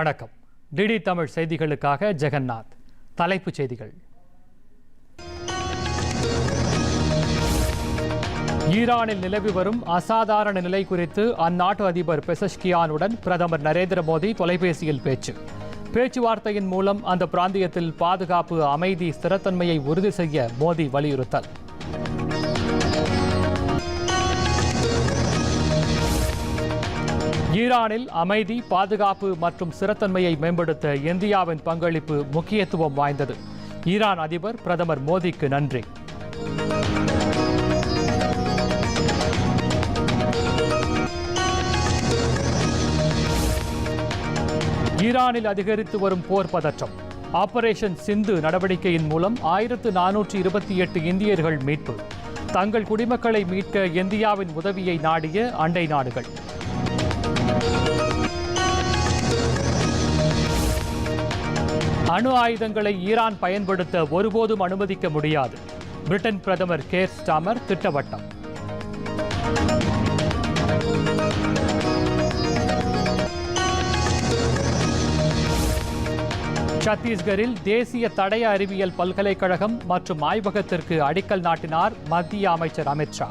வணக்கம். டிடி தமிழ் செய்திகளுக்காக ஜெகநாத். தலைப்புச் செய்திகள். ஈரானில் நிலவி வரும் அசாதாரண நிலை குறித்து அந்நாட்டு அதிபர் பெசஷ்கியானுடன் பிரதமர் நரேந்திர மோடி தொலைபேசியில் பேச்சு. பேச்சுவார்த்தையின் மூலம் அந்த பிராந்தியத்தில் பாதுகாப்பு அமைதி ஸ்திரத்தன்மையை உறுதி செய்ய மோடி வலியுறுத்தல். ஈரானில் அமைதி பாதுகாப்பு மற்றும் ஸ்திரத்தன்மையை மேம்படுத்த இந்தியாவின் பங்களிப்பு முக்கியத்துவம் வாய்ந்தது. ஈரான் அதிபர் பிரதமர் மோடிக்கு நன்றி. ஈரானில் அதிகரித்து வரும் போர் பதற்றம். ஆபரேஷன் சிந்து நடவடிக்கையின் மூலம் ஆயிரத்து நானூற்று இருபத்தி எட்டு இந்தியர்கள் மீட்பு. தங்கள் குடிமக்களை மீட்க இந்தியாவின் உதவியை நாடிய அண்டை நாடுகள். அணு ஆயுதங்களை ஈரான் பயன்படுத்த ஒருபோதும் அனுமதிக்க முடியாது. பிரிட்டன் பிரதமர் கேர் ஸ்டாமர் திட்டவட்டம். சத்தீஸ்கரில் தேசிய தடய அறிவியல் பல்கலைக்கழகம் மற்றும் ஆய்வகத்திற்கு அடிக்கல் நாட்டினார் மத்திய அமைச்சர் அமித்ஷா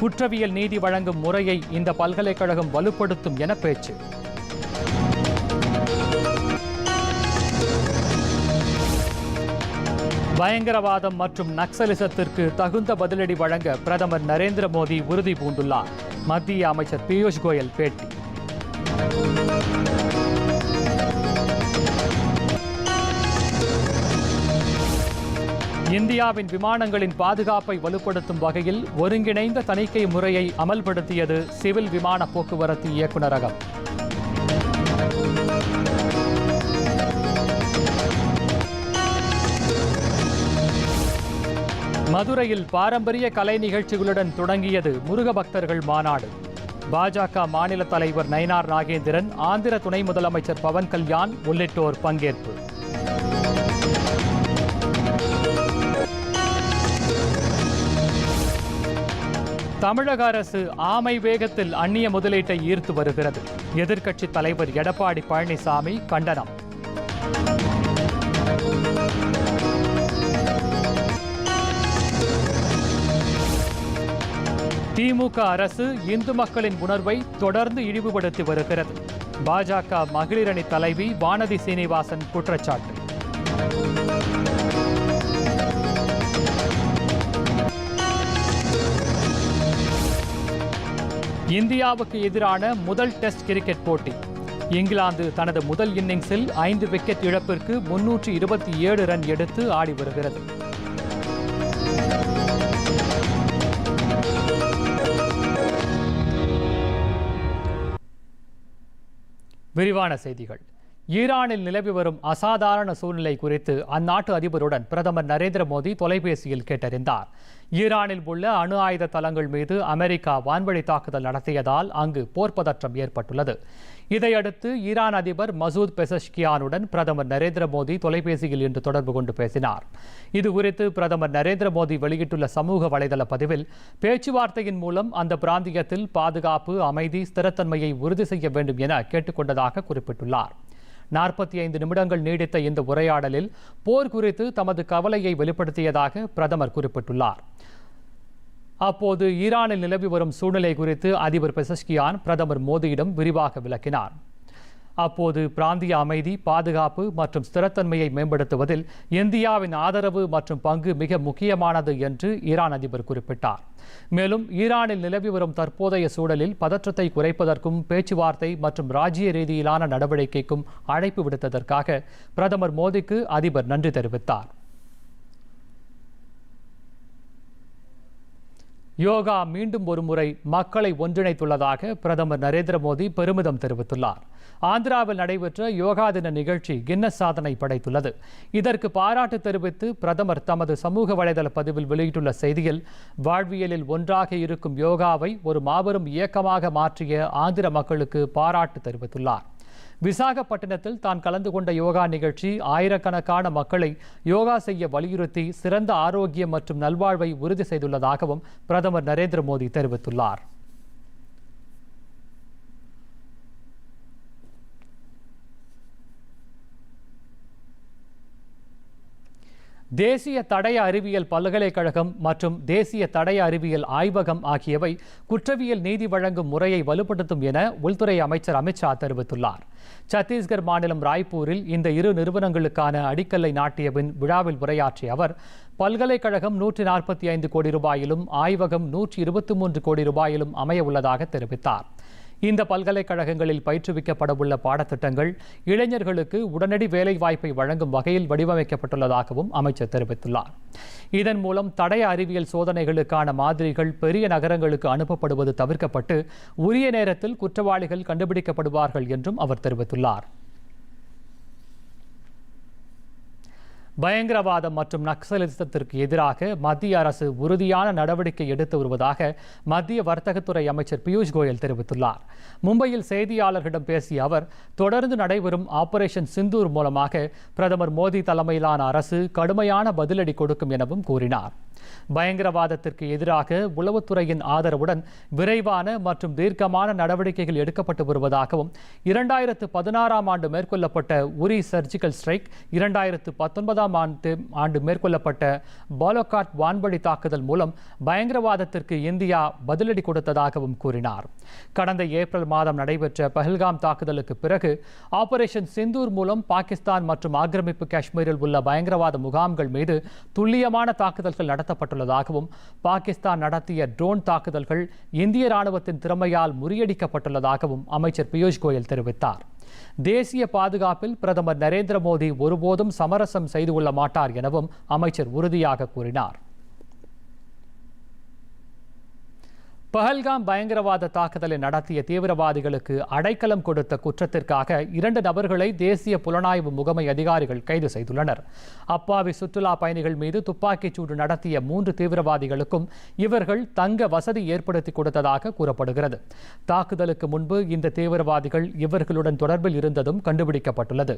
குற்றவியல் நீதி வழங்கும் முறையை இந்த பல்கலைக்கழகம் வலுப்படுத்தும் என பேச்சு. பயங்கரவாதம் மற்றும் நக்சலிசத்திற்கு தகுந்த பதிலடி வழங்க பிரதமர் நரேந்திர மோடி உறுதி பூண்டுள்ளார். மத்திய அமைச்சர் பியூஷ் கோயல் பேட்டி. இந்தியாவின் விமானங்களின் பாதுகாப்பை வலுப்படுத்தும் வகையில் ஒருங்கிணைந்த தணிக்கை முறையை அமல்படுத்தியது சிவில் விமான போக்குவரத்து இயக்குநரகம். மதுரையில் பாரம்பரிய கலை நிகழ்ச்சிகளுடன் தொடங்கியது முருக பக்தர்கள் மாநாடு. பாஜக மாநில தலைவர் நயினார் நாகேந்திரன் ஆந்திர துணை முதலமைச்சர் பவன் கல்யாண் உள்ளிட்டோர் பங்கேற்பு. தமிழக அரசு ஆமை வேகத்தில் அந்நிய முதலீட்டை ஈர்த்து வருகிறது. எதிர்க்கட்சித் தலைவர் எடப்பாடி பழனிசாமி கண்டனம். திமுக அரசு இந்து மக்களின் உணர்வை தொடர்ந்து இழிவுபடுத்தி வருகிறது. பாஜக மகளிரணி தலைவி வானதி சீனிவாசன் குற்றச்சாட்டு. இந்தியாவுக்கு எதிரான முதல் டெஸ்ட் கிரிக்கெட் போட்டி. இங்கிலாந்து தனது முதல் இன்னிங்ஸில் ஐந்து விக்கெட் இழப்பிற்கு முன்னூற்று இருபத்தி ஏழு ரன் எடுத்து ஆடி வருகிறது. விரிவான செய்திகள். ஈரானில் நிலவி வரும் அசாதாரண சூழ்நிலை குறித்து அந்நாட்டு அதிபருடன் பிரதமர் நரேந்திர மோடி தொலைபேசியில் கேட்டறிந்தார். ஈரானில் உள்ள அணு ஆயுத தளங்கள் மீது அமெரிக்கா வான்வழி தாக்குதல் நடத்தியதால் அங்கு போர் பதற்றம் ஏற்பட்டுள்ளது. இதையடுத்து ஈரான் அதிபர் மசூத் பெசஷ்கியானுடன் பிரதமர் நரேந்திர மோடி தொலைபேசியில் இன்று தொடர்பு கொண்டு பேசினார். இது குறித்து பிரதமர் நரேந்திர மோடி வெளியிட்டுள்ள சமூக வலைதள பதிவில் பேச்சுவார்த்தையின் மூலம் அந்த பிராந்தியத்தில் பாதுகாப்பு அமைதி ஸ்திரத்தன்மையை உறுதி செய்ய வேண்டும் என கேட்டுக்கொண்டதாக குறிப்பிட்டுள்ளார். நாற்பத்தி ஐந்து நிமிடங்கள் நீடித்த இந்த உரையாடலில் போர் குறித்து தமது கவலையை வெளிப்படுத்தியதாக பிரதமர் குறிப்பிட்டுள்ளார். அப்போது ஈரானில் நிலவி வரும் சூழ்நிலை குறித்து அதிபர் பெசஸ்கியான் பிரதமர் மோடியிடம் விரிவாக விளக்கினார். அப்போது பிராந்திய அமைதி பாதுகாப்பு மற்றும் ஸ்திரத்தன்மையை மேம்படுத்துவதில் இந்தியாவின் ஆதரவு மற்றும் பங்கு மிக முக்கியமானது என்று ஈரான் அதிபர் குறிப்பிட்டார். மேலும் ஈரானில் நிலவி வரும் தற்போதைய சூழலில் பதற்றத்தை குறைப்பதற்கும் பேச்சுவார்த்தை மற்றும் ராஜ்ய ரீதியிலான நடவடிக்கைக்கும் அழைப்பு விடுத்ததற்காக பிரதமர் மோடிக்கு அதிபர் நன்றி தெரிவித்தார். யோகா மீண்டும் ஒருமுறை மக்களை ஒன்றிணைத்துள்ளதாக பிரதமர் நரேந்திர மோடி பெருமிதம் தெரிவித்துள்ளார். ஆந்திராவில் நடைபெற்ற யோகா தின நிகழ்ச்சி கின்னஸ் சாதனை படைத்துள்ளது. இதற்கு பாராட்டு தெரிவித்து பிரதமர் தமது சமூக வலைதள பதிவில் வெளியிட்டுள்ள செய்தியில் வாழ்வியலில் ஒன்றாக இருக்கும் யோகாவை ஒரு மாபெரும் இயக்கமாக மாற்றிய ஆந்திர மக்களுக்கு பாராட்டு தெரிவித்துள்ளார். விசாகப்பட்டினத்தில் தான் கலந்து கொண்ட யோகா நிகழ்ச்சி ஆயிரக்கணக்கான மக்களை யோகா செய்ய வலியுறுத்தி சிறந்த ஆரோக்கியம் மற்றும் நல்வாழ்வை உறுதி செய்துள்ளதாகவும் பிரதமர் நரேந்திர மோடி தெரிவித்துள்ளார். தேசிய தடய அறிவியல் பல்கலைக்கழகம் மற்றும் தேசிய தடய அறிவியல் ஆய்வகம் ஆகியவை குற்றவியல் நீதி வழங்கும் முறையை வலுப்படுத்தும் என உள்துறை அமைச்சர் அமித்ஷா தெரிவித்துள்ளார். சத்தீஸ்கர் மாநிலம் ராய்ப்பூரில் இந்த இரு நிறுவனங்களுக்கான அடிக்கல்லை நாட்டிய பின் விழாவில் உரையாற்றிய அவர் பல்கலைக்கழகம் நூற்றி நாற்பத்தி ஐந்து கோடி ரூபாயிலும் ஆய்வகம் நூற்றி இருபத்தி மூன்று கோடி ரூபாயிலும் அமைய உள்ளதாக தெரிவித்தார். இந்த பல்கலைக்கழகங்களில் பயிற்றுவிக்கப்படவுள்ள பாடத்திட்டங்கள் இளைஞர்களுக்கு உடனடி வேலைவாய்ப்பை வழங்கும் வகையில் வடிவமைக்கப்பட்டுள்ளதாகவும் அமைச்சர் தெரிவித்துள்ளார். இதன் மூலம் தடய அறிவியல் சோதனைகளுக்கான மாதிரிகள் பெரிய நகரங்களுக்கு அனுப்பப்படுவது தவிர்க்கப்பட்டு உரிய நேரத்தில் குற்றவாளிகள் கண்டுபிடிக்கப்படுவார்கள் என்றும் அவர் தெரிவித்துள்ளார். பயங்கரவாதம் மற்றும் நக்சலிசத்திற்கு எதிராக மத்திய அரசு உறுதியான நடவடிக்கை எடுத்து வருவதாக மத்திய வர்த்தகத்துறை அமைச்சர் பியூஷ் கோயல் தெரிவித்துள்ளார். மும்பையில் செய்தியாளர்களிடம் பேசிய அவர் தொடர்ந்து நடைபெறும் ஆபரேஷன் சிந்தூர் மூலமாக பிரதமர் மோடி தலைமையிலான அரசு கடுமையான பதிலடி கொடுக்கும் எனவும் கூறினார். பயங்கரவாதத்திற்கு எதிராக உளவுத்துறையின் ஆதரவுடன் விரைவான மற்றும் தீர்க்கமான நடவடிக்கைகள் எடுக்கப்பட்டு வருவதாகவும் இரண்டாயிரத்து பதினாறாம் ஆண்டு மேற்கொள்ளப்பட்ட உரி சர்ஜிக்கல் ஸ்ட்ரைக் இரண்டாயிரத்து பத்தொன்பதாம் ஆண்டு ஆண்டு மேற்கொள்ளப்பட்ட பாலோகாட் வான்வழி தாக்குதல் மூலம் பயங்கரவாதத்திற்கு இந்தியா பதிலடி கொடுத்ததாகவும் கூறினார். கடந்த ஏப்ரல் மாதம் நடைபெற்ற பஹல்காம் தாக்குதலுக்கு பிறகு ஆபரேஷன் சிந்தூர் மூலம் பாகிஸ்தான் மற்றும் ஆக்கிரமிப்பு காஷ்மீரில் உள்ள பயங்கரவாத முகாம்கள் மீது துல்லியமான தாக்குதல்கள் நடத்தப்பட்டுள்ளதாகவும் பாகிஸ்தான் நடத்திய ட்ரோன் தாக்குதல்கள் இந்திய ராணுவத்தின் திறமையால் முறியடிக்கப்பட்டுள்ளதாகவும் அமைச்சர் பியூஷ் கோயல் தெரிவித்தார். தேசிய பாதுகாப்பில் பிரதமர் நரேந்திர மோடி ஒருபோதும் சமரசம் செய்து கொள்ள மாட்டார் எனவும் அமைச்சர் உறுதியாக கூறினார். பஹல்காம் பயங்கரவாத தாக்குதலை நடத்திய தீவிரவாதிகளுக்கு அடைக்கலம் கொடுத்த குற்றத்திற்காக இரண்டு நபர்களை தேசிய புலனாய்வு முகமை அதிகாரிகள் கைது செய்துள்ளனர். அப்பாவி சுற்றுலா பயணிகள் மீது துப்பாக்கிச் சூடு நடத்திய மூன்று தீவிரவாதிகளுக்கும் இவர்கள் தங்க வசதி ஏற்படுத்தி கொடுத்ததாக கூறப்படுகிறது. தாக்குதலுக்கு முன்பு இந்த தீவிரவாதிகள் இவர்களுடன் தொடர்பில் இருந்ததும் கண்டுபிடிக்கப்பட்டுள்ளது.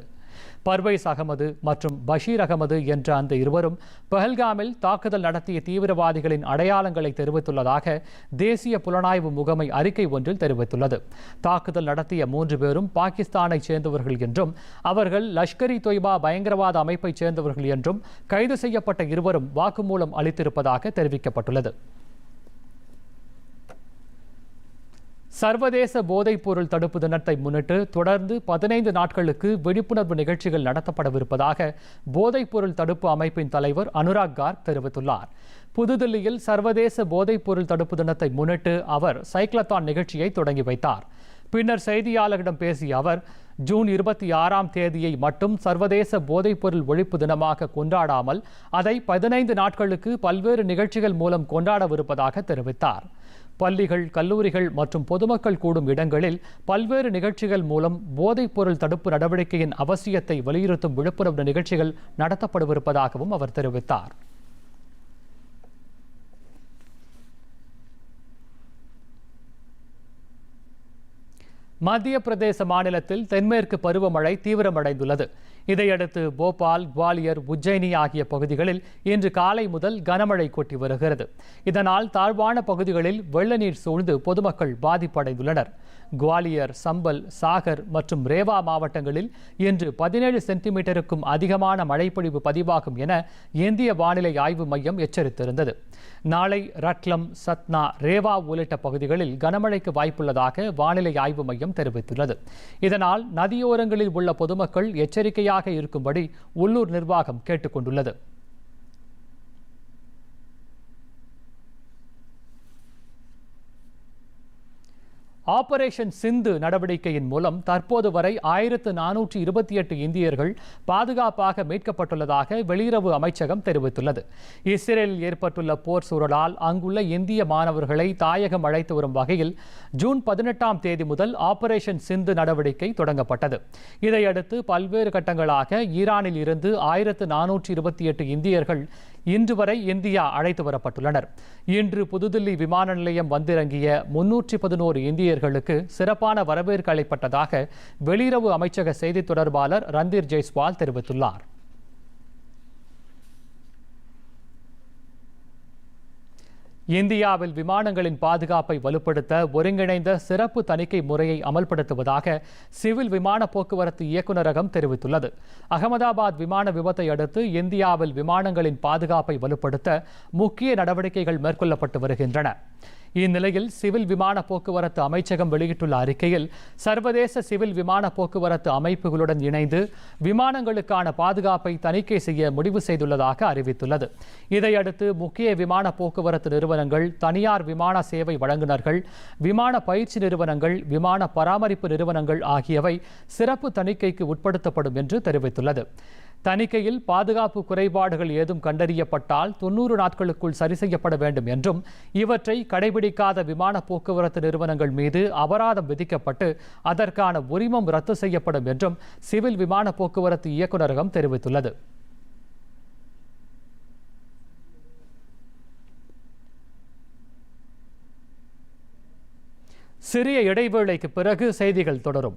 பர்வைஸ் அகமது மற்றும் பஷீர் அகமது என்ற அந்த இருவரும் பஹல்காமில் தாக்குதல் நடத்திய தீவிரவாதிகளின் அடையாளங்களை தெரிவித்துள்ளதாக தேசிய தேசிய புலனாய்வு முகமை அறிக்கை ஒன்றில் தெரிவித்துள்ளது. தாக்குதல் நடத்திய மூன்று பேரும் பாகிஸ்தானைச் சேர்ந்தவர்கள் என்றும் அவர்கள் லஷ்கர் இ தொய்பா பயங்கரவாத அமைப்பைச் சேர்ந்தவர்கள் என்றும் கைது செய்யப்பட்ட இருவரும் வாக்குமூலம் அளித்திருப்பதாக தெரிவிக்கப்பட்டுள்ளது. சர்வதேச போதைப்பொருள் தடுப்பு தினத்தை முன்னிட்டு தொடர்ந்து பதினைந்து நாட்களுக்கு விழிப்புணர்வு நிகழ்ச்சிகள் நடத்தப்படவிருப்பதாக போதைப்பொருள் தடுப்பு அமைப்பின் தலைவர் அனுராக் கார்க் தெரிவித்துள்ளார். புதுதில்லியில் சர்வதேச போதைப்பொருள் தடுப்பு தினத்தை முன்னிட்டு அவர் சைக்ளத்தான் நிகழ்ச்சியை தொடங்கி வைத்தார். பின்னர் செய்தியாளர்களிடம் பேசிய அவர் ஜூன் இருபத்தி ஆறாம் தேதியை மட்டும் சர்வதேச போதைப்பொருள் ஒழிப்பு தினமாக கொண்டாடாமல் அதை பதினைந்து நாட்களுக்கு பல்வேறு நிகழ்ச்சிகள் மூலம் கொண்டாடவிருப்பதாக தெரிவித்தார். பள்ளிகள் கல்லூரிகள் மற்றும் பொதுமக்கள் கூடும் இடங்களில் பல்வேறு நிகழ்ச்சிகள் மூலம் போதைப்பொருள் தடுப்பு நடவடிக்கையின் அவசியத்தை வலியுறுத்தும் விழிப்புணர்வு நிகழ்ச்சிகள் நடத்தப்படவிருப்பதாகவும் அவர் தெரிவித்தார். மத்திய பிரதேச மாநிலத்தில் தென்மேற்கு பருவமழை தீவிரமடைந்துள்ளது. இதையடுத்து போபால் குவாலியர் உஜ்ஜயினி ஆகிய பகுதிகளில் இன்று காலை முதல் கனமழை கொட்டி வருகிறது. இதனால் தாழ்வான பகுதிகளில் வெள்ள நீர் சூழ்ந்து பொதுமக்கள் பாதிப்படைந்துள்ளனர். குவாலியர் சம்பல் சாகர் மற்றும் ரேவா மாவட்டங்களில் இன்று பதினேழு சென்டிமீட்டருக்கும் அதிகமான மழைப்பொழிவு பதிவாகும் என இந்திய வானிலை ஆய்வு மையம் எச்சரித்திருந்தது. நாளை ரட்லம் சத்னா ரேவா உள்ளிட்ட பகுதிகளில் கனமழைக்கு வாய்ப்புள்ளதாக வானிலை ஆய்வு மையம் தெரிவித்துள்ளது. இதனால் நதியோரங்களில் உள்ள பொதுமக்கள் எச்சரிக்கையாக இருக்கும்படி உள்ளூர் நிர்வாகம் கேட்டுக்கொண்டுள்ளது. ஆபரேஷன் சிந்து நடவடிக்கையின் மூலம் தற்போது வரை ஆயிரத்து நானூற்றி இருபத்தி எட்டு இந்தியர்கள் பாதுகாப்பாக மீட்கப்பட்டுள்ளதாக வெளியுறவு அமைச்சகம் தெரிவித்துள்ளது. இஸ்ரேலில் ஏற்பட்டுள்ள போர் சூழலால் அங்குள்ள இந்திய மாணவர்களை தாயகம் அழைத்து வரும் வகையில் ஜூன் பதினெட்டாம் தேதி முதல் ஆபரேஷன் சிந்து நடவடிக்கை தொடங்கப்பட்டது. இதையடுத்து பல்வேறு கட்டங்களாக ஈரானில் இருந்து ஆயிரத்து நானூற்றி இருபத்தி எட்டு இந்தியர்கள் இன்று வரை இந்தியா அழைத்து வரப்பட்டுள்ளனர். இன்று புதுதில்லி விமான நிலையம் வந்திறங்கிய முன்னூற்றி பதினோரு இந்தியர்களுக்கு சிறப்பான வரவேற்பு அளிக்கப்பட்டதாக வெளியுறவு அமைச்சக செய்தி தொடர்பாளர் ரந்தீர் ஜெய்ஸ்வால் தெரிவித்துள்ளார். இந்தியாவில் விமானங்களின் பாதுகாப்பை வலுப்படுத்த ஒருங்கிணைந்த சிறப்பு தணிக்கை முறையை அமல்படுத்துவதாக சிவில் விமான போக்குவரத்து இயக்குநரகம் தெரிவித்துள்ளது. அகமதாபாத் விமான விபத்தை அடுத்து இந்தியாவில் விமானங்களின் பாதுகாப்பை வலுப்படுத்த முக்கிய நடவடிக்கைகள் மேற்கொள்ளப்பட்டு வருகின்றன. இந்நிலையில் சிவில் விமான போக்குவரத்து அமைச்சகம் வெளியிட்டுள்ள அறிக்கையில் சர்வதேச சிவில் விமான போக்குவரத்து அமைப்புகளுடன் இணைந்து விமானங்களுக்கான பாதுகாப்பை தணிக்கை செய்ய முடிவு செய்துள்ளதாக அறிவித்துள்ளது. இதையடுத்து முக்கிய விமான போக்குவரத்து நிறுவனங்கள் தனியார் விமான சேவை வழங்குநர்கள் விமான பயிற்சி நிறுவனங்கள் விமான பராமரிப்பு நிறுவனங்கள் ஆகியவை சிறப்பு தணிக்கைக்கு உட்படுத்தப்படும் என்று தெரிவித்துள்ளது. தணிக்கையில் பாதுகாப்பு குறைபாடுகள் ஏதும் கண்டறியப்பட்டால் தொன்னூறு நாட்களுக்குள் சரி செய்யப்பட வேண்டும் என்றும் இவற்றை கடைபிடிக்காத விமான போக்குவரத்து நிறுவனங்கள் மீது அபராதம் விதிக்கப்பட்டு அதற்கான உரிமம் ரத்து செய்யப்படும் என்றும் சிவில் விமான போக்குவரத்து இயக்குநரகம் தெரிவித்துள்ளது. சிறிய இடைவேளைக்கு பிறகு செய்திகள் தொடரும்.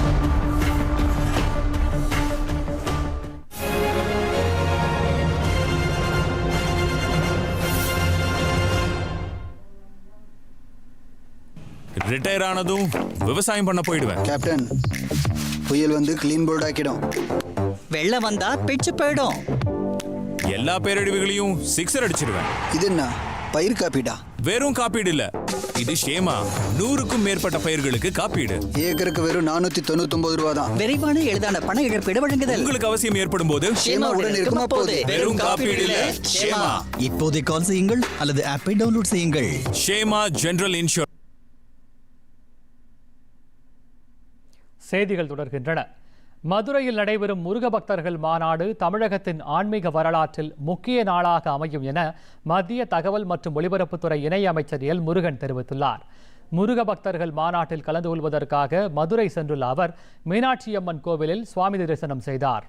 ரிட்டையர் ஆனதும் விவசாயம் பண்ண போயிடுவேன். கேப்டன் புயல் வந்து கிளீன் போர்ட் ஆக்கிடும். வெள்ளம் வந்தா பிச்சு போயிடும். எல்லா பேரழிவுகளையும் சிக்ஸர் அடிச்சிடுவேன். இது என்ன? பயிர் காப்பீடா? வெறும் காப்பீடு இல்ல. இது ஷேமா. நூறுக்கும் மேற்பட்ட பயிர்களுக்கு காப்பீடு. ஏக்கருக்கு வெறும் நானூத்தி தொண்ணூத்தி ரூபா தான். விரைவான எளிதான பண இழப்பீடு வழங்குதல். உங்களுக்கு அவசியம் ஏற்படும் போது ஷேமாவுடன் இருக்குமா போகுது வெறும் காப்பீடு இல்ல. ஷேமா. இப்போதே கால் செய்யுங்கள் அல்லது ஆப்பை டவுன்லோட் செய்யுங்கள். ஷேமா ஜெனரல் இன்சூரன்ஸ் செய்திகள் தொடர்கின்றன. மதுரையில் நடைபெறும் முருக பக்தர்கள் மாநாடு தமிழகத்தின் ஆன்மீக வரலாற்றில் முக்கிய நாளாக அமையும் என மத்திய தகவல் மற்றும் ஒலிபரப்புத்துறை இணை அமைச்சர் எல். முருகன் தெரிவித்துள்ளார். முருக பக்தர்கள் மாநாட்டில் கலந்து கொள்வதற்காக மதுரை சென்றுள்ள அவர் மீனாட்சியம்மன் கோவிலில் சுவாமி தரிசனம் செய்தார்.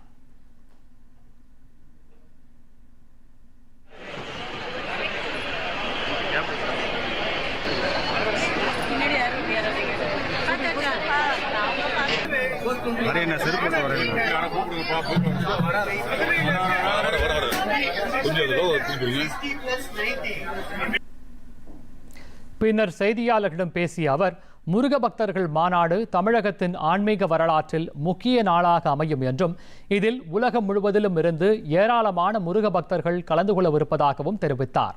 பின்னர் செய்தியாளர்களிடம் பேசிய அவர் முருக பக்தர்கள் மாநாடு தமிழகத்தின் ஆன்மீக வரலாற்றில் முக்கிய நாளாக அமையும் என்றும் இதில் உலகம் முழுவதிலும் இருந்து ஏராளமான முருக பக்தர்கள் கலந்து கொள்ளவிருப்பதாகவும் தெரிவித்தார்.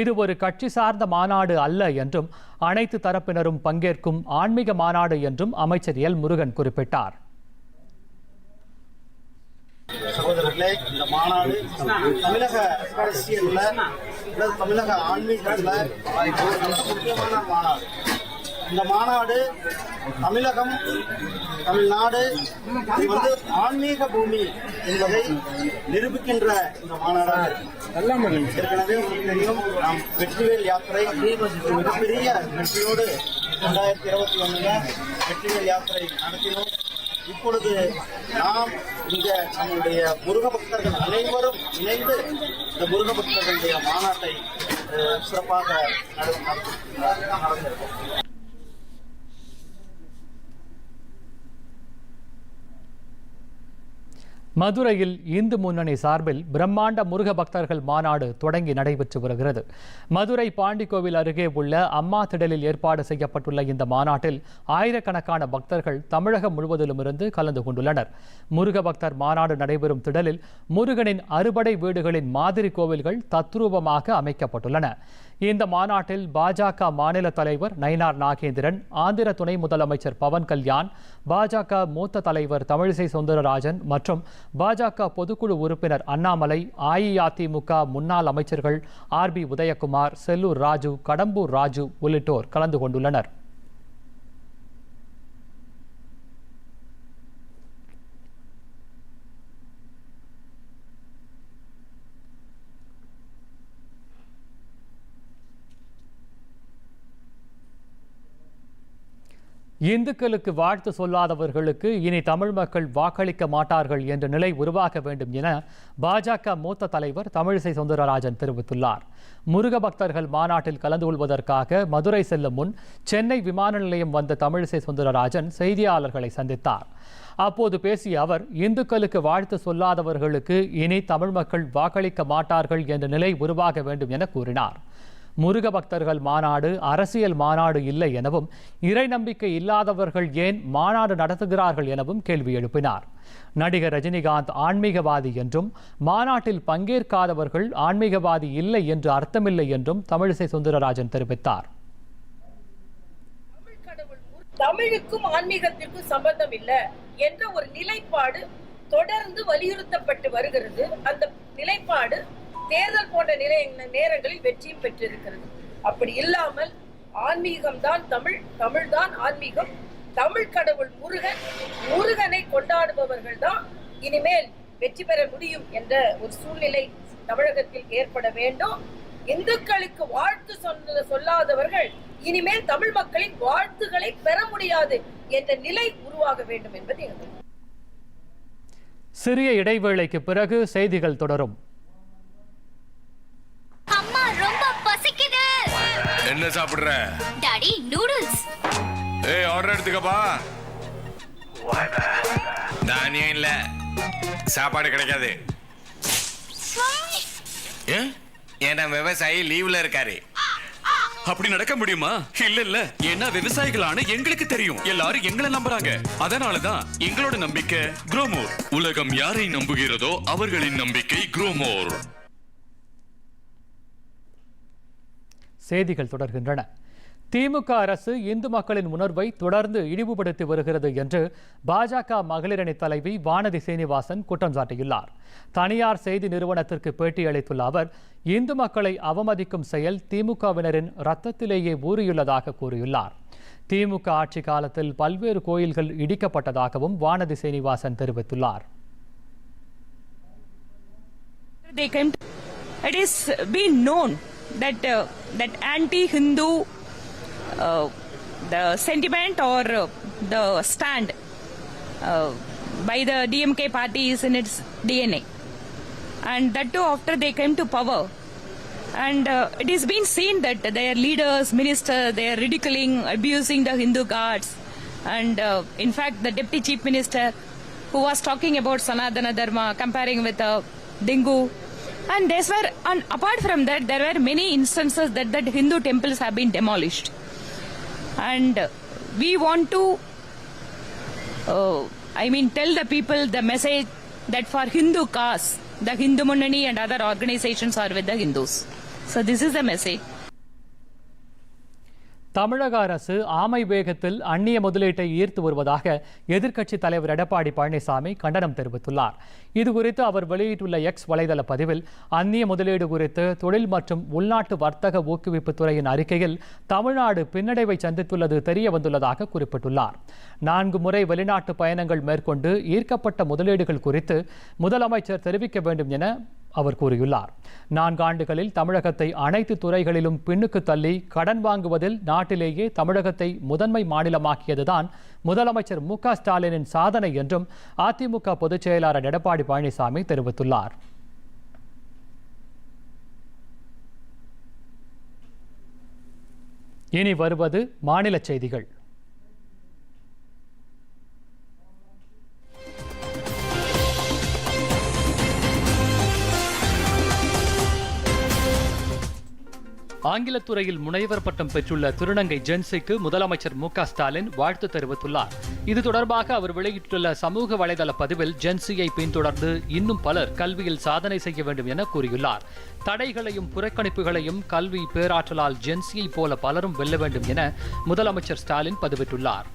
இது ஒரு கட்சி சார்ந்த மாநாடு அல்ல என்றும் அனைத்து தரப்பினரும் பங்கேற்கும் ஆன்மீக மாநாடு என்றும் அமைச்சர் எல் முருகன் குறிப்பிட்டார். சகோதரர்களே இந்த மாநாடு தமிழக அரசியல்ல தமிழக ஆன்மீகத்துல முக்கியமான மாநாடு. இந்த மாநாடு தமிழகம் தமிழ்நாடு இது வந்து ஆன்மீக பூமி என்பதை நிரூபிக்கின்ற இந்த மாநாடாக ஏற்கனவே உங்களுக்கு தெரியும் நாம் வெற்றிவேல் யாத்திரை மிகப்பெரிய வெற்றியோடு ரெண்டாயிரத்தி இருபத்தி ஒண்ணுல வெற்றிவேல் யாத்திரை நடத்தினோம். இப்பொழுது நாம் இந்த நம்முடைய முருக பக்தர்கள் அனைவரும் இணைந்து இந்த முருக பக்தர்களுடைய மாநாட்டை சிறப்பாக நட- நடந்திருக்கோம். மதுரையில் இந்து முன்னணி சார்பில் பிரம்மாண்ட முருக பக்தர்கள் மாநாடு தொடங்கி நடைபெற்று வருகிறது. மதுரை பாண்டிக்கோவில் அருகே உள்ள அம்மா திடலில் ஏற்பாடு செய்யப்பட்டுள்ள இந்த மாநாட்டில் ஆயிரக்கணக்கான பக்தர்கள் தமிழகம் முழுவதிலும் இருந்து கலந்து கொண்டுள்ளனர். முருக பக்தர் மாநாடு நடைபெறும் திடலில் முருகனின் அறுபடை வீடுகளின் மாதிரி கோவில்கள் தத்ரூபமாக அமைக்கப்பட்டுள்ளன. இந்த மாநாட்டில் பாஜக மாநில தலைவர் நயினார் நாகேந்திரன் ஆந்திர துணை முதலமைச்சர் பவன் கல்யாண் பாஜக மூத்த தலைவர் தமிழிசை சவுந்தரராஜன் மற்றும் பாஜக பொதுக்குழு உறுப்பினர் அண்ணாமலை அஇஅதிமுக முன்னாள் அமைச்சர்கள் ஆர் பி உதயகுமார் செல்லூர் ராஜு கடம்பூர் ராஜு உள்ளிட்டோர் கலந்து கொண்டுள்ளனர். இந்துக்களுக்கு வாழ்த்து சொல்லாதவர்களுக்கு இனி தமிழ் மக்கள் வாக்களிக்க மாட்டார்கள் என்ற நிலை உருவாக வேண்டும் என பாஜக மூத்த தலைவர் தமிழிசை சவுந்தரராஜன் தெரிவித்துள்ளார். முருக பக்தர்கள் மாநாட்டில் கலந்து கொள்வதற்காக மதுரை செல்லும் முன் சென்னை விமான நிலையம் வந்த தமிழிசை சவுந்தரராஜன் செய்தியாளர்களை சந்தித்தார். அப்போது பேசிய அவர் இந்துக்களுக்கு வாழ்த்து சொல்லாதவர்களுக்கு இனி தமிழ் மக்கள் வாக்களிக்க மாட்டார்கள் என்ற நிலை உருவாக வேண்டும் என கூறினார். முருக பக்தர்கள் மாநாடு அரசியல் மாநாடு இல்லை எனவும் இறை நம்பிக்கை இல்லாதவர்கள் ஏன் மாநாடு நடத்துகிறார்கள் எனவும் கேள்வி எழுப்பினார். நடிகர் ரஜினிகாந்த் ஆன்மீகவாதி என்றும் மாநாட்டில் பங்கேற்காதவர்கள் ஆன்மீகவாதி இல்லை என்று அர்த்தமில்லை என்றும் தமிழிசை சுந்தரராஜன் தெரிவித்தார். தமிழுக்கும் ஆன்மீகத்திற்கும் சம்பந்தம் இல்லை என்ற ஒரு நிலைப்பாடு தொடர்ந்து வலியுறுத்தப்பட்டு வருகிறது. அந்த நிலைப்பாடு தேர்தல் போன்ற நிலை நேரங்களில் வெற்றியும் பெற்றிருக்கிறது. அப்படி இல்லாமல் ஆன்மீகம் தான் தமிழ் தமிழ் தான் ஆன்மீகம். தமிழ் கடவுள் முருகன் முருகனை கொண்டாடுபவர்கள் தான் இனிமேல் வெற்றி பெற முடியும் என்ற ஒரு சூழ்நிலை தமிழகத்தில் ஏற்பட வேண்டும். இந்துக்களுக்கு வாழ்த்து சொன்ன சொல்லாதவர்கள் இனிமேல் தமிழ் மக்களின் வாழ்த்துக்களை பெற முடியாது என்ற நிலை உருவாக வேண்டும் என்பது எங்கள் சிறிய இடைவேளைக்கு பிறகு செய்திகள் தொடரும். என்ன சாப்பிடுற? டாடி நூடுல்ஸ் ஏய் ஆர்டர் எடுத்துக்கப்பா. தானியம் இல்ல. சாப்பாடு கிடைக்காது. ஏன் ஏன்னா விவசாயி லீவ்ல இருக்காரு. அப்படி நடக்க முடியுமா? இல்ல இல்ல. ஏன்னா விவசாயிகளான எங்களுக்கு தெரியும். எல்லாரும் எங்களை நம்புறாங்க. அதனாலதான் எங்களோட நம்பிக்கை குரோமோர். உலகம் யாரை நம்புகிறதோ அவர்களின் நம்பிக்கை குரோமோர். செய்திகள் தொடர்கின்றன. திமுக அரசு இந்து மக்களின் உணர்வை தொடர்ந்து இழிவுபடுத்தி வருகிறது என்று பாஜக மகளிரணி தலைவி வானதி சீனிவாசன் குற்றம் சாட்டியுள்ளார். தனியார் செய்தி நிறுவனத்திற்கு பேட்டியளித்துள்ள அவர் இந்து மக்களை அவமதிக்கும் செயல் திமுகவினரின் ரத்தத்திலேயே ஊறியுள்ளதாக கூறியுள்ளார். திமுக ஆட்சி காலத்தில் பல்வேறு கோயில்கள் இடிக்கப்பட்டதாகவும் வானதி சீனிவாசன் தெரிவித்துள்ளார். They came to, it is been known that uh, that anti-hindu uh, the sentiment or uh, the stand uh, by the dmk party is in its dna and that too after they came to power and uh, it has been seen that their leaders ministers they are ridiculing abusing the hindu gods and uh, in fact the deputy chief minister who was talking about sanatana dharma comparing with uh, Dingu. And there's were, and apart from that, there were many instances that, that Hindu temples have been demolished. And uh, we want to, uh, I mean, tell the people the message that for Hindu cause, the Hindu Munani and other organizations are with the Hindus. So this is the message. தமிழக அரசு ஆமை வேகத்தில் அந்நிய முதலீட்டை ஈர்த்து வருவதாக எதிர்க்கட்சித் தலைவர் எடப்பாடி பழனிசாமி கண்டனம் தெரிவித்துள்ளார். இதுகுறித்து அவர் வெளியிட்டுள்ள எக்ஸ் வலைதள பதிவில் அந்நிய முதலீடு குறித்து தொழில் மற்றும் உள்நாட்டு வர்த்தக ஊக்குவிப்பு துறையின் அறிக்கையில் தமிழ்நாடு பின்னடைவை சந்தித்துள்ளது தெரிய வந்துள்ளதாக குறிப்பிட்டுள்ளார். நான்கு முறை வெளிநாட்டு பயணங்கள் மேற்கொண்டு ஈர்க்கப்பட்ட முதலீடுகள் குறித்து முதலமைச்சர் தெரிவிக்க வேண்டும் என அவர் கூறியுள்ளார். நான்காண்டுகளில் தமிழகத்தை அனைத்து துறைகளிலும் பின்னுக்கு தள்ளி கடன் வாங்குவதில் நாட்டிலேயே தமிழகத்தை முதன்மை மாநிலமாக்கியதுதான் முதலமைச்சர் மு ஸ்டாலினின் சாதனை என்றும் அதிமுக பொதுச் செயலாளர் எடப்பாடி பழனிசாமி தெரிவித்துள்ளார். இனி வருவது மாநில செய்திகள். ஆங்கிலத்துறையில் முனைவர் பட்டம் பெற்றுள்ள திருநங்கை ஜென்சிக்கு முதலமைச்சர் மு க ஸ்டாலின் வாழ்த்து தெரிவித்துள்ளார். இது தொடர்பாக அவர் வெளியிட்டுள்ள சமூக வலைதள பதிவில் ஜென்சியை பின்தொடர்ந்து இன்னும் பலர் கல்வியில் சாதனை செய்ய வேண்டும் என கூறியுள்ளார். தடைகளையும் புறக்கணிப்புகளையும் கல்வி பேராற்றலால் ஜென்சியைப் போல பலரும் வெல்ல வேண்டும் என முதலமைச்சர் ஸ்டாலின் பதிவிட்டுள்ளார்.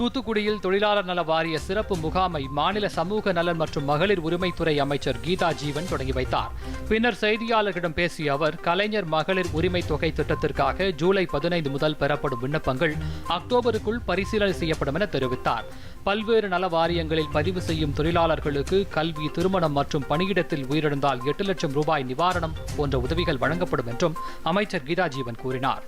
தூத்துக்குடியில் தொழிலாளர் நல வாரிய சிறப்பு முகாமை மாநில சமூக நலன் மற்றும் மகளிர் உரிமைத்துறை அமைச்சர் கீதா ஜீவன் தொடங்கி வைத்தார். பின்னர் செய்தியாளர்களிடம் பேசிய அவர் கலைஞர் மகளிர் உரிமை தொகை திட்டத்திற்காக ஜூலை பதினைந்து முதல் பெறப்படும் விண்ணப்பங்கள் அக்டோபருக்குள் பரிசீலனை செய்யப்படும் என தெரிவித்தார். பல்வேறு நல வாரியங்களில் பதிவு செய்யும் தொழிலாளர்களுக்கு கல்வி திருமணம் மற்றும் பணியிடத்தில் உயிரிழந்தால் எட்டு லட்சம் ரூபாய் நிவாரணம் போன்ற உதவிகள் வழங்கப்படும் என்றும் அமைச்சர் கீதா ஜீவன் கூறினார்.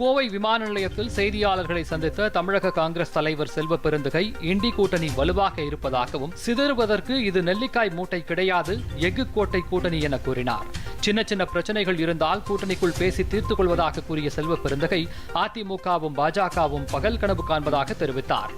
கோவை விமான நிலையத்தில் செய்தியாளர்களை சந்தித்த தமிழக காங்கிரஸ் தலைவர் செல்வ பெருந்தகை இண்டி கூட்டணி வலுவாக இருப்பதாகவும் சிதறுவதற்கு இது நெல்லிக்காய் மூட்டை கிடையாது எஃகு கோட்டை கூட்டணி என கூறினார். சின்ன சின்ன பிரச்சனைகள் இருந்தால் கூட்டணிக்குள் பேசி தீர்த்துக் கொள்வதாக கூறிய செல்வ பெருந்தகை அதிமுகவும் பாஜகவும் பகல் கனவு காண்பதாக தெரிவித்தார்.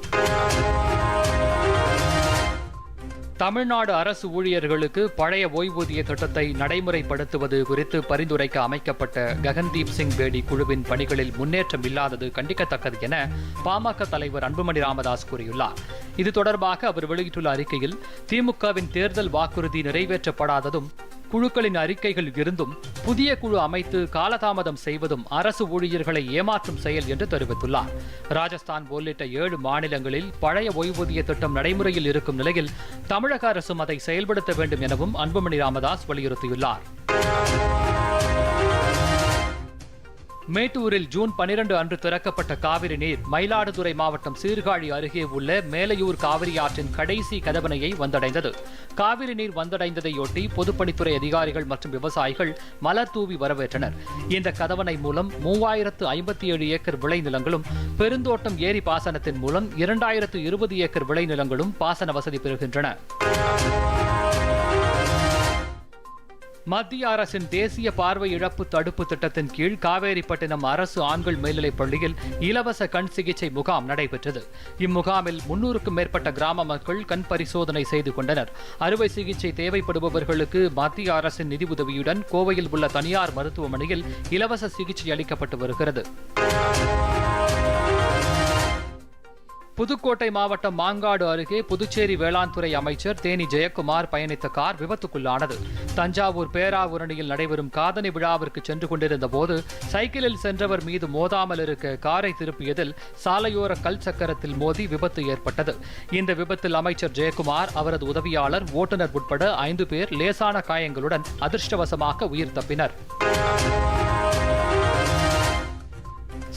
தமிழ்நாடு அரசு ஊழியர்களுக்கு பழைய ஓய்வூதிய திட்டத்தை நடைமுறைப்படுத்துவது குறித்து பரிந்துரைக்க அமைக்கப்பட்ட ககன்தீப் சிங் பேடி குழுவின் பணிகளில் முன்னேற்றம் இல்லாதது கண்டிக்கத்தக்கது என பாமக தலைவர் அன்புமணி ராமதாஸ் கூறியுள்ளார். இது தொடர்பாக அவர் வெளியிட்டுள்ள அறிக்கையில் திமுகவின் தேர்தல் வாக்குறுதி நிறைவேற்றப்படாததும் குழுக்களின் அறிக்கைகள் இருந்தும் புதிய குழு அமைத்து காலதாமதம் செய்வதும் அரசு ஊழியர்களை ஏமாற்றும் செயல் என்று தெரிவித்துள்ளார். ராஜஸ்தான் உள்ளிட்ட ஏழு மாநிலங்களில் பழைய ஓய்வூதிய திட்டம் நடைமுறையில் இருக்கும் நிலையில் தமிழக அரசும் அதை செயல்படுத்த வேண்டும் எனவும் அன்புமணி ராமதாஸ் வலியுறுத்தியுள்ளார். மேட்டூரில் ஜூன் பனிரெண்டு அன்று திறக்கப்பட்ட காவிரி நீர் மயிலாடுதுறை மாவட்டம் சீர்காழி அருகே உள்ள மேலையூர் காவிரி ஆற்றின் கடைசி கதவணையை வந்தடைந்தது. காவிரி நீர் வந்தடைந்ததையொட்டி பொதுப்பணித்துறை அதிகாரிகள் மற்றும் விவசாயிகள் மலர் தூவி வரவேற்றனர். இந்த கதவணை மூலம் மூவாயிரத்து ஐம்பத்தி ஏழு ஏக்கர் விளைநிலங்களும் பெருந்தோட்டம் ஏரி பாசனத்தின் மூலம் இரண்டாயிரத்து இருபது ஏக்கர் விளைநிலங்களும் பாசன வசதி பெறுகின்றன. மத்திய அரசின் தேசிய பார்வை இழப்பு தடுப்பு திட்டத்தின் கீழ் காவேரிப்பட்டினம் அரசு ஆண்கள் மேல்நிலைப் பள்ளியில் இலவச கண் சிகிச்சை முகாம் நடைபெற்றது. இம்முகாமில் முன்னூறுக்கும் மேற்பட்ட கிராம மக்கள் கண் பரிசோதனை செய்து கொண்டனர். அறுவை சிகிச்சை தேவைப்படுபவர்களுக்கு மத்திய அரசின் நிதி உதவியுடன் கோவையில் உள்ள தனியார் மருத்துவமனையில் இலவச சிகிச்சை அளிக்கப்பட்டு வருகிறது. புதுக்கோட்டை மாவட்டம் மாங்காடு அருகே புதுச்சேரி வேளாண்துறை அமைச்சர் தேனி ஜெயக்குமார் பயணித்த கார் விபத்துக்குள்ளானது. தஞ்சாவூர் பேராவூரணியில் நடைபெறும் காதணி விழாவிற்கு சென்று கொண்டிருந்த போது சைக்கிளில் சென்றவர் மீது மோதாமல் இருக்க காரை திருப்பியதில் சாலையோர கல் சக்கரத்தில் மோதி விபத்து ஏற்பட்டது. இந்த விபத்தில் அமைச்சர் ஜெயக்குமார் அவரது உதவியாளர் ஓட்டுநர் உட்பட ஐந்து பேர் லேசான காயங்களுடன் அதிர்ஷ்டவசமாக உயிர் தப்பினர்.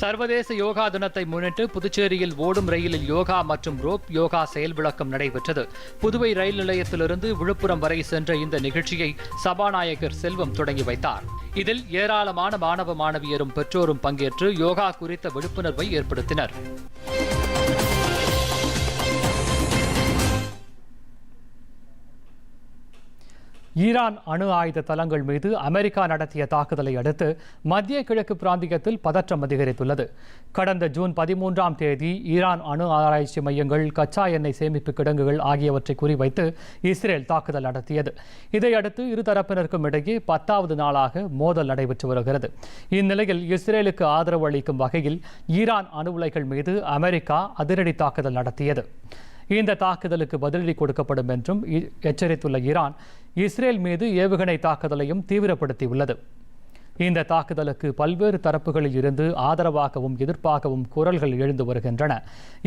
சர்வதேச யோகா தினத்தை முன்னிட்டு புதுச்சேரியில் ஓடும் ரயிலில் யோகா மற்றும் ரோப் யோகா செயல் விளக்கம் நடைபெற்றது. புதுவை ரயில் நிலையத்திலிருந்து விழுப்புரம் வரை சென்ற இந்த நிகழ்ச்சியை சபாநாயகர் செல்வம் தொடங்கி வைத்தார். இதில் ஏராளமான மாணவ மாணவியரும் பெற்றோரும் பங்கேற்று யோகா குறித்த விழிப்புணர்வை ஏற்படுத்தினர். ஈரான் அணு ஆயுத தளங்கள் மீது அமெரிக்கா நடத்திய தாக்குதலை அடுத்து மத்திய கிழக்கு பிராந்தியத்தில் பதற்றம் அதிகரித்துள்ளது. கடந்த ஜூன் பதிமூன்றாம் தேதி ஈரான் அணு ஆராய்ச்சி மையங்கள் கச்சா எண்ணெய் சேமிப்பு கிடங்குகள் ஆகியவற்றை குறிவைத்து இஸ்ரேல் தாக்குதல் நடத்தியது. இதையடுத்து இருதரப்பினருக்கும் இடையே பத்தாவது நாளாக மோதல் நடைபெற்று வருகிறது. இந்நிலையில் இஸ்ரேலுக்கு ஆதரவு அளிக்கும் வகையில் ஈரான் அணு உலைகள் மீது அமெரிக்கா அதிரடி தாக்குதல் நடத்தியது. இந்த தாக்குதலுக்கு பதிலடி கொடுக்கப்படும் என்றும் எச்சரித்துள்ள ஈரான் இஸ்ரேல் மீது ஏவுகணை தாக்குதலையும் தீவிரப்படுத்தியுள்ளது. இந்த தாக்குதலுக்கு பல்வேறு தரப்புகளில் இருந்து ஆதரவாகவும் எதிர்ப்பாகவும் குரல்கள் எழுந்து வருகின்றன.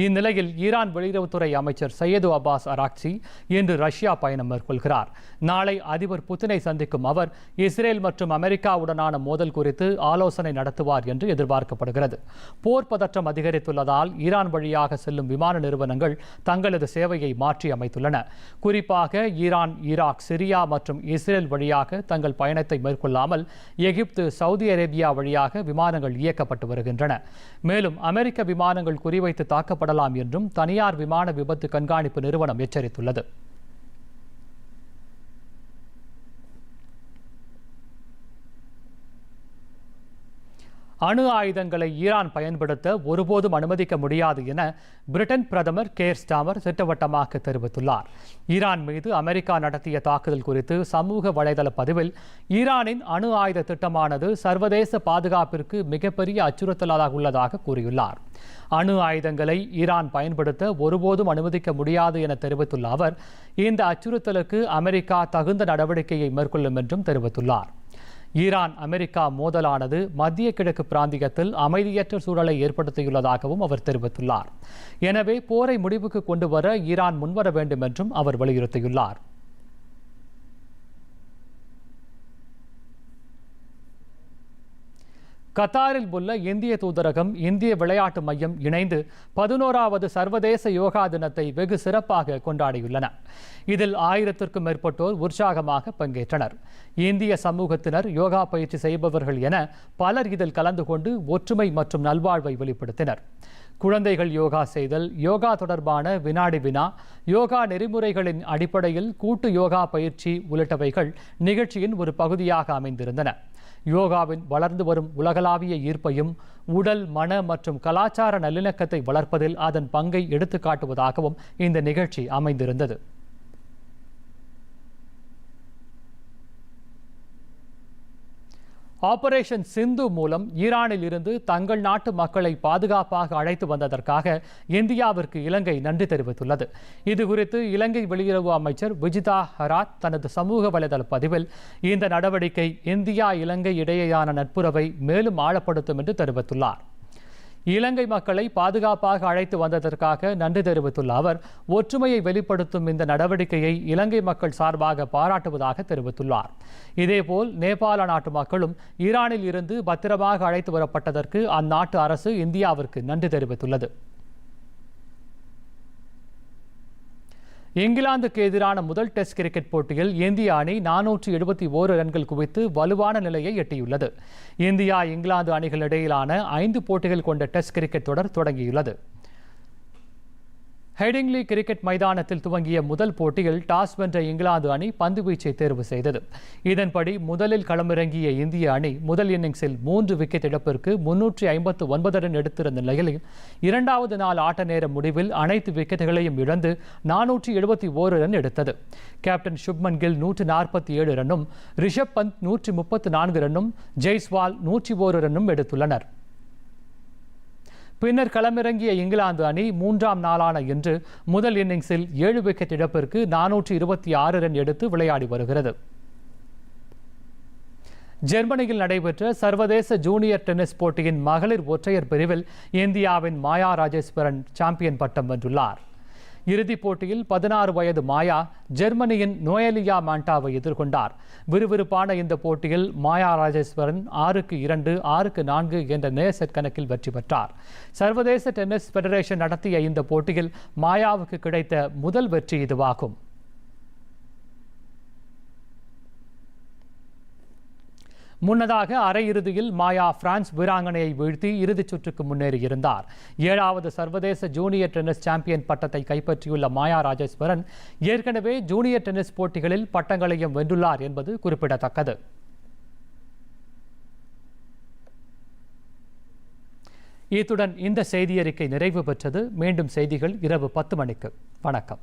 இந்நிலையில் ஈரான் வெளியுறவுத்துறை அமைச்சர் சையது அப்பாஸ் அராக்சி இன்று ரஷ்யா பயணம் மேற்கொள்கிறார். நாளை அதிபர் புத்தினை சந்திக்கும் அவர் இஸ்ரேல் மற்றும் அமெரிக்காவுடனான மோதல் குறித்து ஆலோசனை நடத்துவார் என்று எதிர்பார்க்கப்படுகிறது. போர் பதற்றம் அதிகரித்துள்ளதால் ஈரான் வழியாக செல்லும் விமான நிறுவனங்கள் தங்களது சேவையை மாற்றி அமைத்துள்ளன. குறிப்பாக ஈரான் ஈராக் சிரியா மற்றும் இஸ்ரேல் வழியாக தங்கள் பயணத்தை மேற்கொள்ளாமல் எகிப்து எகிப்து சவுதி அரேபியா வழியாக விமானங்கள் இயக்கப்பட்டு வருகின்றன. மேலும் அமெரிக்க விமானங்கள் குறிவைத்து தாக்கப்படலாம் என்றும் தனியார் விமான விபத்து கண்காணிப்பு நிறுவனம் எச்சரித்துள்ளது. அணு ஆயுதங்களை ஈரான் பயன்படுத்த ஒருபோதும் அனுமதிக்க முடியாது என பிரிட்டன் பிரதமர் கேர் ஸ்டாமர் திட்டவட்டமாக தெரிவித்துள்ளார். ஈரான் மீது அமெரிக்கா நடத்திய தாக்குதல் குறித்து சமூக வலைதள பதிவில் ஈரானின் அணு ஆயுத திட்டமானது சர்வதேச பாதுகாப்பிற்கு மிகப்பெரிய அச்சுறுத்தலாக உள்ளதாக கூறியுள்ளார். அணு ஆயுதங்களை ஈரான் பயன்படுத்த ஒருபோதும் அனுமதிக்க முடியாது என தெரிவித்துள்ள அவர் இந்த அச்சுறுத்தலுக்கு அமெரிக்கா தகுந்த நடவடிக்கையை மேற்கொள்ளும் என்றும் தெரிவித்துள்ளார். ஈரான் அமெரிக்கா மோதலானது மத்திய கிழக்கு பிராந்தியத்தில் அமைதியற்ற சூழலை ஏற்படுத்தியுள்ளதாகவும் அவர் தெரிவித்துள்ளார். எனவே போரை முடிவுக்கு கொண்டு வர ஈரான் முன்வர வேண்டும் என்றும் அவர் வலியுறுத்தியுள்ளார். கத்தாரில் உள்ள இந்திய தூதரகம் இந்திய விளையாட்டு மையம் இணைந்து பதினோராவது சர்வதேச யோகா தினத்தை வெகு சிறப்பாக கொண்டாடியுள்ளன. இதில் ஆயிரத்திற்கும் மேற்பட்டோர் உற்சாகமாக பங்கேற்றனர். இந்திய சமூகத்தினர் யோகா பயிற்சி செய்பவர்கள் என பலர் இதில் கலந்து கொண்டு ஒற்றுமை மற்றும் நல்வாழ்வை வெளிப்படுத்தினர். குழந்தைகள் யோகா செய்தல் யோகா தொடர்பான வினாடி வினா யோகா நெறிமுறைகளின் அடிப்படையில் கூட்டு யோகா பயிற்சி உள்ளிட்டவைகள் நிகழ்ச்சியின் ஒரு பகுதியாக அமைந்திருந்தன. யோகாவின் வளர்ந்து வரும் உலகளாவிய ஈர்ப்பையும் உடல் மன மற்றும் கலாச்சார நல்லிணக்கத்தை வளர்ப்பதில் அதன் பங்கை எடுத்துக்காட்டுவதாகவும் இந்த நிகழ்ச்சி அமைந்திருந்தது. ஆபரேஷன் சிந்து மூலம் ஈரானில் இருந்து தங்கள் நாட்டு மக்களை பாதுகாப்பாக அழைத்து வந்ததற்காக இந்தியாவிற்கு இலங்கை நன்றி தெரிவித்துள்ளது. இதுகுறித்து இலங்கை வெளியுறவு அமைச்சர் விஜிதா ஹராத் தனது சமூக வலைதள பதிவில் இந்த நடவடிக்கை இந்தியா இலங்கை இடையேயான நட்புறவை மேலும் ஆழப்படுத்தும் என்று தெரிவித்துள்ளார். இலங்கை மக்களை பாதுகாப்பாக அழைத்து வந்ததற்காக நன்றி தெரிவித்துள்ள அவர் ஒற்றுமையை வெளிப்படுத்தும் இந்த நடவடிக்கையை இலங்கை மக்கள் சார்பாக பாராட்டுவதாக தெரிவித்துள்ளார். இதேபோல் நேபாள நாட்டு மக்களும் ஈரானில் இருந்து பத்திரமாக அழைத்து வரப்பட்டதற்கு அந்நாட்டு அரசு இந்தியாவிற்கு நன்றி தெரிவித்துள்ளது. இங்கிலாந்துக்கு எதிரான முதல் டெஸ்ட் கிரிக்கெட் போட்டியில் இந்திய அணி நானூற்றி எழுபத்தி ஓரு ரன்கள் குவித்து வலுவான நிலையை எட்டியுள்ளது. இந்தியா இங்கிலாந்து அணிகள் இடையிலான ஐந்து போட்டிகள் கொண்ட டெஸ்ட் கிரிக்கெட் தொடர் தொடங்கியுள்ளது. ஹெடிங்லி கிரிக்கெட் மைதானத்தில் துவங்கிய முதல் போட்டியில் டாஸ் வென்ற இங்கிலாந்து அணி பந்துவீச்சை தேர்வு செய்தது. இதன்படி முதலில் களமிறங்கிய இந்திய அணி முதல் இன்னிங்ஸில் மூன்று விக்கெட் இழப்பிற்கு முன்னூற்றி ஐம்பத்து ஒன்பது ரன் எடுத்திருந்த நிலையில் இரண்டாவது நாள் ஆட்ட நேர முடிவில் அனைத்து விக்கெட்டுகளையும் இழந்து நானூற்றி எழுபத்தி ஓரு ரன் எடுத்தது. கேப்டன் சுப்மன் கில் நூற்று நாற்பத்தி ஏழு ரன்னும் ரிஷப் பந்த் நூற்றி முப்பத்து நான்கு ரன்னும் ஜெய்ஸ்வால் நூற்றி ஓரு ரன்னும் எடுத்துள்ளனர். பின்னர் களமிறங்கிய இங்கிலாந்து அணி மூன்றாம் நாளான இன்று முதல் இன்னிங்ஸில் ஏழு விக்கெட் இழப்பிற்கு நானூற்றி இருபத்தி ஆறு ரன் எடுத்து விளையாடி வருகிறது. ஜெர்மனியில் நடைபெற்ற சர்வதேச ஜூனியர் டென்னிஸ் போட்டியின் மகளிர் ஒற்றையர் பிரிவில் இந்தியாவின் மாயா ராஜேஸ்வரன் சாம்பியன் பட்டம் வென்றுள்ளார். இறுதிப் போட்டியில் பதினாறு வயது மாயா ஜெர்மனியின் நோயலியா மாண்டாவை எதிர்கொண்டார். விறுவிறுப்பான இந்த போட்டியில் மாயா ராஜேஸ்வரன் ஆறுக்கு இரண்டு ஆறுக்கு நான்கு என்ற நேர் கணக்கில் வெற்றி பெற்றார். சர்வதேச டென்னிஸ் ஃபெடரேஷன் நடத்திய இந்த போட்டியில் மாயாவுக்கு கிடைத்த முதல் வெற்றி இதுவாகும். முன்னதாக அரையிறுதியில் மாயா பிரான்ஸ் வீராங்கனையை வீழ்த்தி இறுதிச் சுற்றுக்கு முன்னேறியிருந்தார். ஏழாவது சர்வதேச ஜூனியர் டென்னிஸ் சாம்பியன் பட்டத்தை கைப்பற்றியுள்ள மாயா ராஜேஸ்வரன் ஏற்கனவே ஜூனியர் டென்னிஸ் போட்டிகளில் பட்டங்களையும் வென்றுள்ளார் என்பது குறிப்பிடத்தக்கது. இத்துடன் இந்த செய்தியறிக்கை நிறைவு பெற்றது. மீண்டும் செய்திகள் இரவு பத்து மணிக்கு. வணக்கம்.